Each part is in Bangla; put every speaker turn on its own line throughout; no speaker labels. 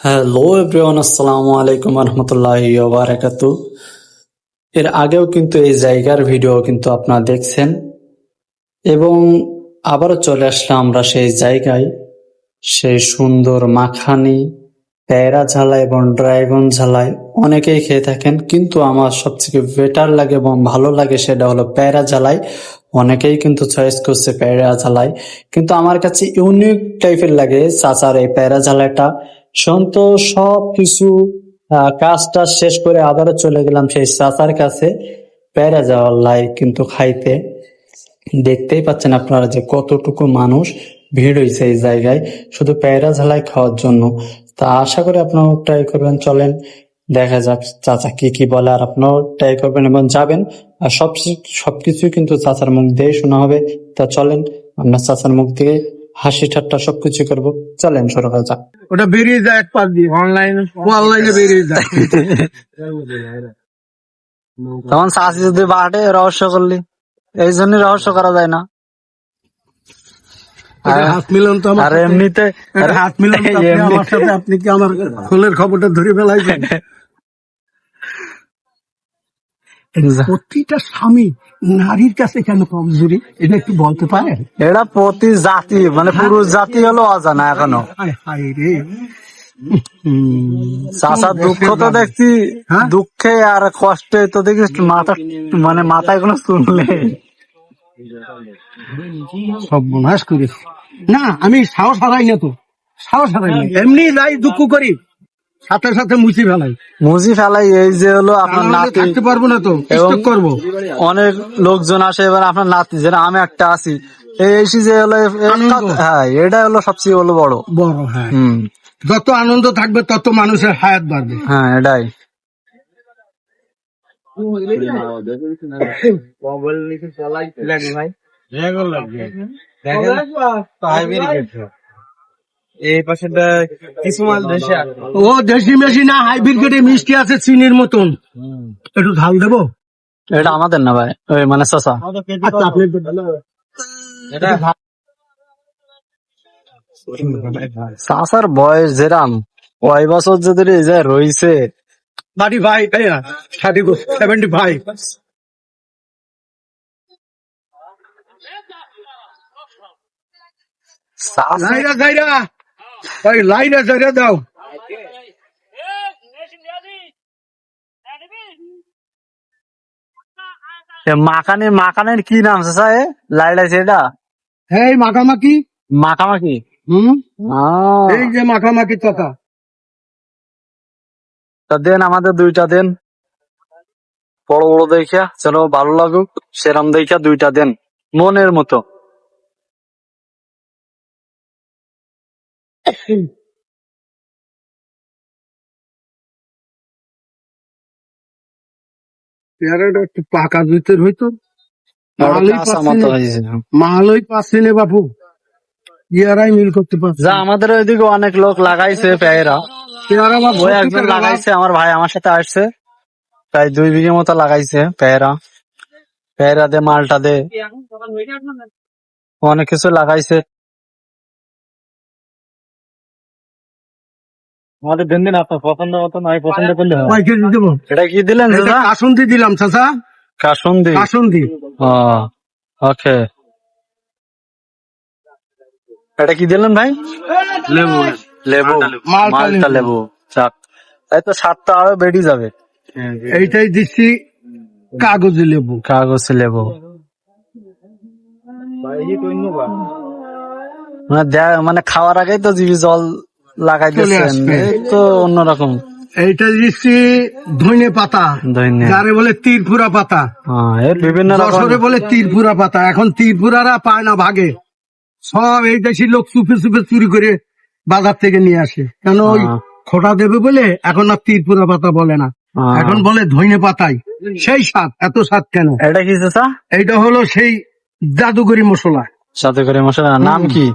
হ্যালো এভরিওয়ান আসসালামু আলাইকুম রহমতুল্লাহি বারাকাতু এর আগেও কিন্তু এই জায়গার ভিডিও কিন্তু আপনারা দেখছেন। এবং আবারও চলে আসলাম আমরা সেই জায়গায়। সেই সুন্দর মাখানি, পেয়ারা ঝালাই এবং ড্রাগন ঝালাই অনেকেই খেয়ে থাকেন। কিন্তু আমার সবথেকে বেটার লাগে এবং ভালো লাগে সেটা হলো পেয়ারা ঝালাই। অনেকেই কিন্তু চয়েস করছে পেয়ারা ঝালাই। কিন্তু আমার কাছে ইউনিক টাইপের লাগে চাচার এই পেয়ারা ঝালাইটা সন্ত সব কিছু আহ, কাজ শেষ করে আবারও চলে গেলাম সেই চাচার কাছে। প্যারা যাওয়ার ঝালাই কিন্তু খাইতে। দেখতেই পাচ্ছেন আপনারা যে কতটুকু মানুষ ভিড় হয়েছে এই জায়গায় শুধু পেয়ারা ঝালাই খাওয়ার জন্য। তা আশা করি আপনারাও ট্রাই করবেন চলেন দেখা যাক চাচা কি কি বলে আর আপনারাও ট্রাই করবেন এবং যাবেন। আর সব সবকিছু কিন্তু চাচার মুখ দিয়ে শোনা হবে। তা চলেন আপনার চাচার মুখ থেকে হাসি ঠাট্টা সবকিছু করব। চলেন শুরু করা যাক।
ওটা বেরিয়ে যায় এক পাশ দিয়ে অনলাইনে অনলাইনে বেরিয়ে যায়।
তখন চাষি যদি বাটে রহস্য করলি। এই জন্য রহস্য করা যায় না।
এটা হাত মিলন তো
আর এমনিতে
হাত মিলন আপনি
এমনি-
আমার সাথে আপনি কি আমার ফুলের খবরটা ধরে ফেলাইছেন? প্রতিটা স্বামী নারীর কাছে কেন কমজোরি? এটা একটু বলতে পারেন?
এটা প্রতি জাতি মানে পুরুষ জাতি হলো অজানা এখনও।
হায় হায় রে।
চাষার দুঃখ তো দেখছি
হ্যাঁ?
দুঃখে আর কষ্টে তো দেখি মাথা মানে মাথায় কোনো শুনলে
সব বনাশ করে না আমি সাহস হারাই না তো। সাহস হারাই না। এমনি যাই দুঃখ করি সাথে সাথে মুছি ফেলাই।
মুজি ফেলাই এই যে হলো আপনার নাতি।
থাকতে পারব না তো স্টক করব?
অনেক লোকজন আসে এবার আপনার নাতি যেটা আমি একটা আছি। এই যে হলো। হ্যাঁ এটা হলো সবচেয়ে হলো বড়।
বড় হ্যাঁ। যত আনন্দ থাকবে তত মানুষের হায়াত বাড়বে।
হ্যাঁ এটাই।
এই পাশে কিছু মাল দেশে
ও দেশি মেশি না হাইব্রিড মিষ্টি আছে চিনির মতন। একটু ঝাল দেবো?
এটা আমাদের না ভাই ওই মানে চাষা
আচ্ছা
চাষার বয়স যেরাম ওই বছর যদি যে রইছে।
থার্টি ফাইভ তাই না? থার্টি সেভেন্টি ফাইভ লাইরা যাইরা ওই লাইরা যাইরা দাও।
এ মাখানের মাখানের কি নাম চাষা এ? লাইলাইছে এটা
হ্যাঁ এই মাখামাখি
মাখামাখি
হুম? এই যে মাখামাখি কথা
তা দেন আমাদের দুইটা দেন। বড় বড় দেখা চলো ভালো লাগুক সেরাম দেখা দুইটা দেন মনের মতো।
পেয়ারাটা একটু পাকা হইতো। মালই পাচ্ছি না। বাপু। ইয়ারাই মিল করতে পারছে
যা আমাদের ওইদিকে অনেক লোক লাগাইছে পেয়েরা।
পেয়ারা বা
একজন লাগাইছে আমার ভাই আমার সাথে আসছে। প্রায় দুই বিঘে মতো লাগাইছে পেয়েরা। পেয়েরা দে মালটা দে। অনেক কিছু লাগাইছে। আমাদের দিন দিন আপনার পছন্দ মতো নয় পছন্দ করলে হবে।
কয় কেজি দেবো?
এটা কি দিলেন
এটা
দাদা?
কাসুন্দি দিলাম চাচা।
কাসুন্দি?
কাসুন্দি।
ওকে। এটা কি দিলেন ভাই?
লেবু।
লেবু
মালটা
লেবু। চাক। তাই তো সাতটা আরও বেরিয়ে যাবে।
এইটাই দিচ্ছি কাগজে লেবু।
কাগজ লেবু। মানে মানে খাওয়ার আগেই তো জিভি জল লাগাই
চলে
দিচ্ছেন তো অন্যরকম।
এইটা দিচ্ছি ধনে পাতা। যারে বলে তীরপুরা পাতা।
হ্যাঁ, বিভিন্ন
যশোরে বলে তীরপুরা পাতা। এখন তীরপুরারা পায় না ভাগে। সব এই দেশি লোক চুপে চুপে চুরি করে বাজার থেকে নিয়ে আসে। কেন ওই
হ্যাঁ।
খোটা দেবে বলে এখন আর তীরপুরা পাতা বলে না।
হ্যাঁ।
এখন বলে ধইনে পাতাই। সেই স্বাদ এত স্বাদ কেন?
এটা কি
এইটা হলো সেই জাদুগরি মশলা।
করে মশলা নাম কি?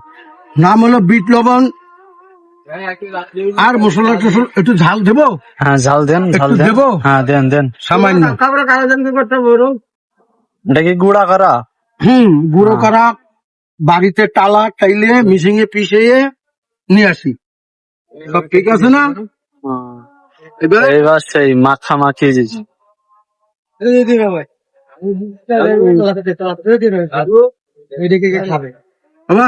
নাম হলো বিট লবণ আর মশলা টসলা একটু ঝাল দেবো?
হ্যাঁ ঝাল দেন ঝাল
দেবো?
হ্যাঁ দেন দেন।
সামান্য।
এটা কি গুড়া করা?
হুম গুঁড়ো
হ্যাঁ।
করা বাড়িতে টালা টাইলে মিশিয়ে পিষিয়ে নিয়ে আসি। সব ঠিক আছে না? এবার
এইবার সেই মাখামাখি
খাবে
বাবা।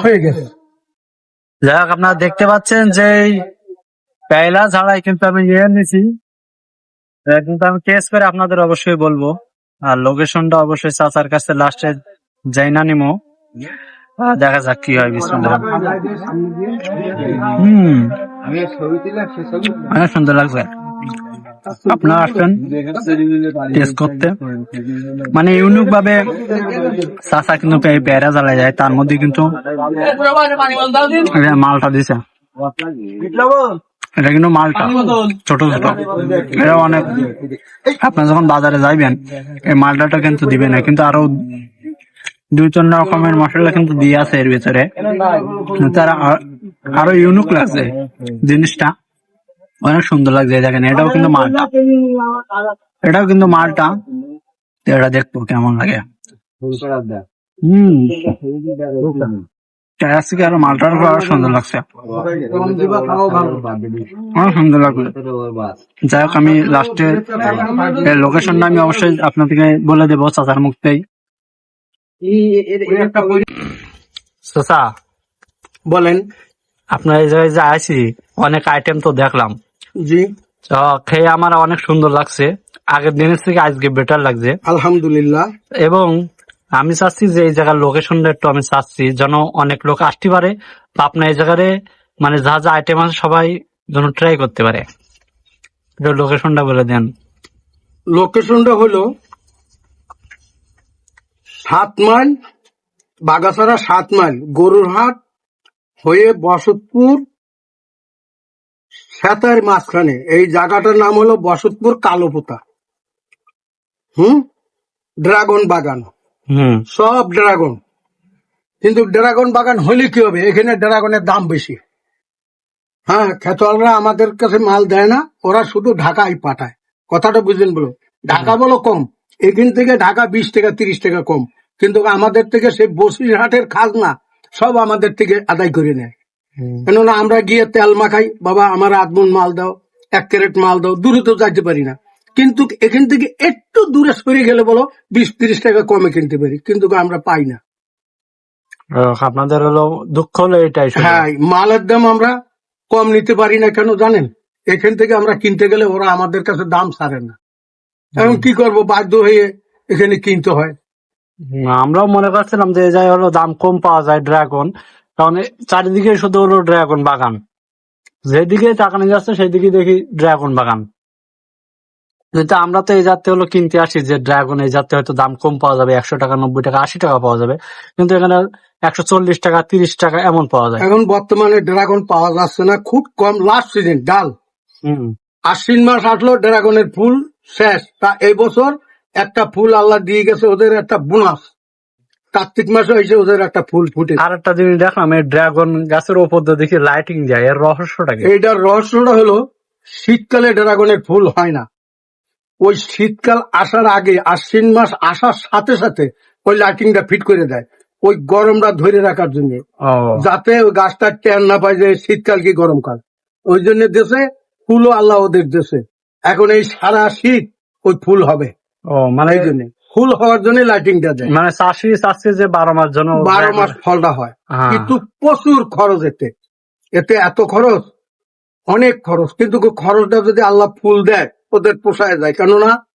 হয়ে গেছে।
যাই হোক আপনারা দেখতে পাচ্ছেন যে এই পেয়লা ছাড়াই কিন্তু আমি ইয়ে এটা কিন্তু আমি টেস্ট করে আপনাদের অবশ্যই বলব। আর লোকেশনটা অবশ্যই চাচার কাছে লাস্টে যাই না নিমো। দেখা যাক কি হয় বিসমিল্লাহ। হম
আমি ছবি দিলাম সে ছবি
অনেক সুন্দর লাগছে। আপনারা আসবেন টেস্ট করতে। মানে ইউনিক ভাবে চাচা কিন্তু বেড়া জ্বালা যায়, তার মধ্যে কিন্তু মালটা দিছে। এটা কিন্তু মালটা, ছোট ছোট। এটা অনেক আপনার যখন বাজারে যাইবেন, এই মালটাটা কিন্তু দিবে না, কিন্তু আরও দুই, তিন রকমের মশলা কিন্তু দিয়ে আছে এর ভিতরে। তার আরও ইউনিক লাগছে জিনিসটা। অনেক সুন্দর লাগছে দেখেন এটাও কিন্তু মালটা। এটাও কিন্তু মালটা। এটা দেখব কেমন লাগে। হম। আরও মালটার আরও সুন্দর লাগছে। অনেক সুন্দর লাগল। যাই হোক আমি লাস্টে লোকেশনটা আমি অবশ্যই আপনাদেরকে বলে দেবো চাচার মুখতেই চাচা
বলেন
আপনার এই জায়গায় যে আছি অনেক আইটেম তো দেখলাম।
জি।
খেয়ে আমার অনেক সুন্দর লাগছে। আগের দিনের থেকে আজকে বেটার লাগছে।
আলহামদুলিল্লাহ।
এবং আমি চাচ্ছি যে এই জায়গার লোকেশনটা একটু আমি চাচ্ছি যেন অনেক লোক আসতে পারে। বা আপনার এই জায়গায় মানে যা যা আইটেম আছে সবাই যেন ট্রাই করতে পারে। লোকেশনটা বলে দেন।
লোকেশনটা হলো সাত মাইল বাগাসারা সাত মাইল গরুরহাট হয়ে বসতপুর সেতার মাঝখানে এই জায়গাটার নাম হলো বসতপুর কালোপোতা। হুম? ড্রাগন বাগান।
হুম।
সব ড্রাগন। কিন্তু ড্রাগন বাগান হলে কি হবে? এখানে ড্রাগনের দাম বেশি। হ্যাঁ খেতোয়ালরা আমাদের কাছে মাল দেয় না ওরা শুধু ঢাকায় পাঠায়। কথাটা বুঝলেন বলো ঢাকা বলো কম। এখান থেকে ঢাকা বিশ টাকা তিরিশ টাকা কম। কিন্তু আমাদের থেকে সে বসিরহাটের খাজনা সব আমাদের থেকে আদায় করে নেয়। কেননা আমরা গিয়ে তেল মাখাই বাবা আমার আধমন মাল দাও এক ক্যারেট মাল দাও দূরে তো যাইতে পারি না। কিন্তু এখান থেকে একটু দূরে সরে গেলে বলো বিশ তিরিশ টাকা কমে কিনতে পারি কিন্তু আমরা পাই না।
আপনাদের হলো দুঃখ হলো এটাই
হ্যাঁ মালের দাম আমরা কম নিতে পারি না কেন জানেন? এখান থেকে আমরা কিনতে গেলে ওরা আমাদের কাছে দাম ছাড়ে না। এখন কি করব বাধ্য হয়ে এখানে কিনতে হয়।
আমরাও মনে করছিলাম যে যাই হলো দাম কম পাওয়া যায় ড্রাগন। কারণ চারিদিকে শুধু হলো ড্রাগন বাগান। যেদিকে তাকানো যাচ্ছে সেদিকে দেখি ড্রাগন বাগান। কিন্তু আমরা তো এই জাতে হলো কিনতে আসি যে ড্রাগন এই জাতে হয়তো দাম কম পাওয়া যাবে একশো টাকা নব্বই টাকা আশি টাকা পাওয়া যাবে। কিন্তু এখানে একশো চল্লিশ টাকা তিরিশ টাকা এমন পাওয়া যায়।
এখন বর্তমানে ড্রাগন পাওয়া যাচ্ছে না খুব কম লাস্ট সিজন ডাল।
হুম।
আশ্বিন মাস আসলো ড্রাগনের ফুল শেষ। তা এই বছর একটা ফুল আল্লাহ দিয়ে গেছে ওদের একটা বোনাস। কার্তিক মাসে হয়েছে ওদের একটা ফুল ফুটে
আর একটা জিনিস দেখলাম এই ড্রাগন গাছের ওপর দিয়ে দেখি লাইটিং যায়। এর রহস্যটা কি?
এইটার রহস্যটা হলো শীতকালে ড্রাগনের ফুল হয় না। ওই শীতকাল আসার আগে আশ্বিন মাস আসার সাথে সাথে ওই লাইটিংটা ফিট করে দেয়। ওই গরমটা ধরে রাখার জন্য। যাতে ওই গাছটা টেন না পায় যে শীতকাল কি গরমকাল। ওই জন্য দেশে ফুলও আল্লাহ ওদের দেশে। এখন এই সারা শীত ওই ফুল হবে।
ও মানে
এই জন্য। ফুল হওয়ার জন্য লাইটিংটা দেয়।
মানে চাষি চাষি যে বারো মাস জন্য
বারো মাস ফলটা হয়।
হ্যাঁ।
কিন্তু প্রচুর খরচ এতে। এতে এত খরচ অনেক খরচ। কিন্তু খরচটা যদি আল্লাহ ফুল দেয় ওদের পোষায় যায়। কেননা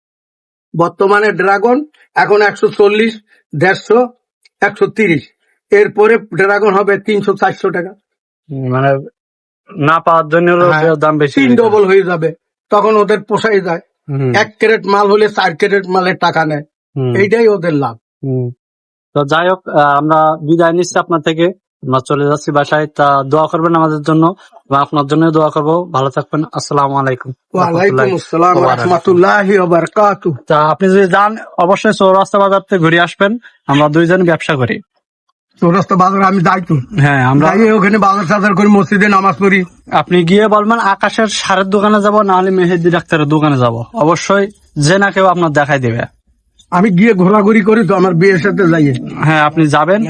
বর্তমানে ড্রাগন এখন একশো চল্লিশ দেড়শো একশো তিরিশ। এরপরে ড্রাগন হবে তিনশো চারশো টাকা।
মানে না পাওয়ার জন্য
হ্যাঁ,
দাম বেশি
তিন ডবল হয়ে যাবে। তখন ওদের পোষায় যায়। এক ক্যারেট মাল হলে চার ক্যারেট মালের টাকা নেয়। এইটাই ওদের লাভ।
তো যাই হোক আমরা বিদায় নিচ্ছি আপনার থেকে। আমরা চলে যাচ্ছি বাসায়। তা দোয়া করবেন আমাদের জন্য বা আপনার জন্য দোয়া করব। ভালো থাকবেন। আসসালামু আলাইকুম। তা আপনি যদি যান অবশ্যই চৌরাস্তা বাজার থেকে ঘুরে আসবেন। আমরা দুইজন ব্যবসা করি।
চৌরাস্তা বাজার আমি যাই তো।
হ্যাঁ আমরা
ওখানে বাজার সাজার করি মসজিদে নামাজ পড়ি।
আপনি গিয়ে বলবেন আকাশের সারের দোকানে যাব না হলে মেহেদি ডাক্তারের দোকানে যাব। অবশ্যই যে না কেউ আপনার দেখাই দেবে।
আমি গিয়ে ঘোরাঘুরি করি তো আমার বিয়ের সাথে যাই
হ্যাঁ আপনি যাবেন।